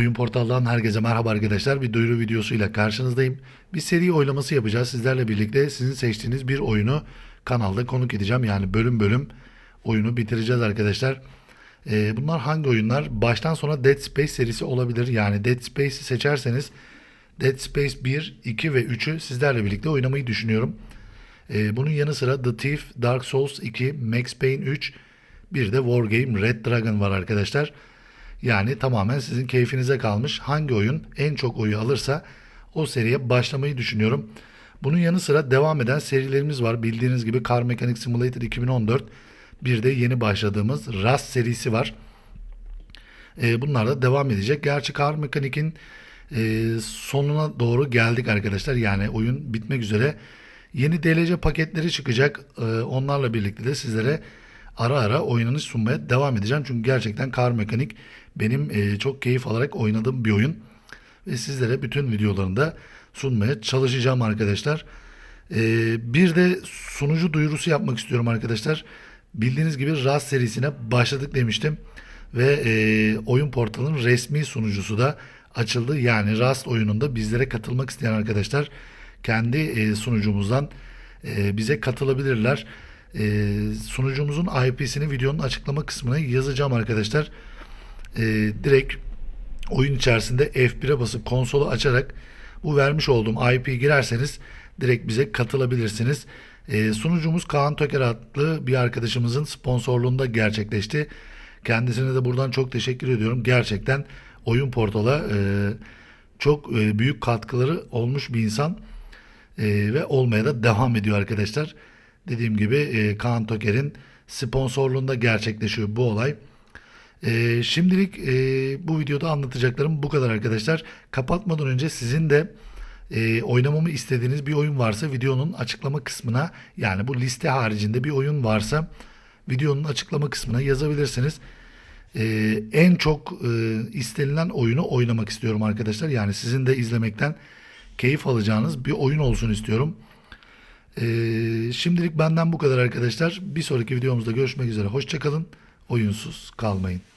Oyun portaldan herkese merhaba arkadaşlar. Bir duyuru videosuyla karşınızdayım. Bir seri oylaması yapacağız. Sizlerle birlikte sizin seçtiğiniz bir oyunu kanalda konuk edeceğim. Yani bölüm bölüm oyunu bitireceğiz arkadaşlar. Ee, bunlar hangi oyunlar? Baştan sona Dead Space serisi olabilir. Yani Dead Space'i seçerseniz Dead Space 1, 2 ve 3'ü sizlerle birlikte oynamayı düşünüyorum. Ee, bunun yanı sıra The Thief, Dark Souls 2, Max Payne 3, bir de Wargame Red Dragon var arkadaşlar. Yani tamamen sizin keyfinize kalmış. Hangi oyun en çok oyu alırsa o seriye başlamayı düşünüyorum. Bunun yanı sıra devam eden serilerimiz var. Bildiğiniz gibi Car Mechanic Simulator 2014. Bir de yeni başladığımız Rust serisi var. Ee, bunlar da devam edecek. Gerçi Car Mechanic'in e, sonuna doğru geldik arkadaşlar. Yani oyun bitmek üzere. Yeni DLC paketleri çıkacak. Ee, onlarla birlikte de sizlere ara ara oynanış sunmaya devam edeceğim. Çünkü gerçekten Car Mechanic benim e, çok keyif alarak oynadığım bir oyun. Ve sizlere bütün videolarında sunmaya çalışacağım arkadaşlar. Ee, bir de sunucu duyurusu yapmak istiyorum arkadaşlar. Bildiğiniz gibi Rust serisine başladık demiştim. Ve e, oyun portalının resmi sunucusu da açıldı. Yani Rust oyununda bizlere katılmak isteyen arkadaşlar kendi e, sunucumuzdan e, bize katılabilirler. E, sunucumuzun IP'sini videonun açıklama kısmına yazacağım arkadaşlar. E, direkt oyun içerisinde F1'e basıp konsolu açarak bu vermiş olduğum IP girerseniz direkt bize katılabilirsiniz. E, sunucumuz Kaan Töker adlı bir arkadaşımızın sponsorluğunda gerçekleşti. Kendisine de buradan çok teşekkür ediyorum. Gerçekten oyun portala e, çok e, büyük katkıları olmuş bir insan e, ve olmaya da devam ediyor arkadaşlar. Dediğim gibi e, Kaan Töker'in sponsorluğunda gerçekleşiyor bu olay. E, şimdilik e, bu videoda anlatacaklarım bu kadar arkadaşlar. Kapatmadan önce sizin de e, oynamamı istediğiniz bir oyun varsa videonun açıklama kısmına yani bu liste haricinde bir oyun varsa videonun açıklama kısmına yazabilirsiniz. E, en çok e, istenilen oyunu oynamak istiyorum arkadaşlar. Yani sizin de izlemekten keyif alacağınız bir oyun olsun istiyorum. E, şimdilik benden bu kadar arkadaşlar. Bir sonraki videomuzda görüşmek üzere. Hoşçakalın. Oyunsuz kalmayın.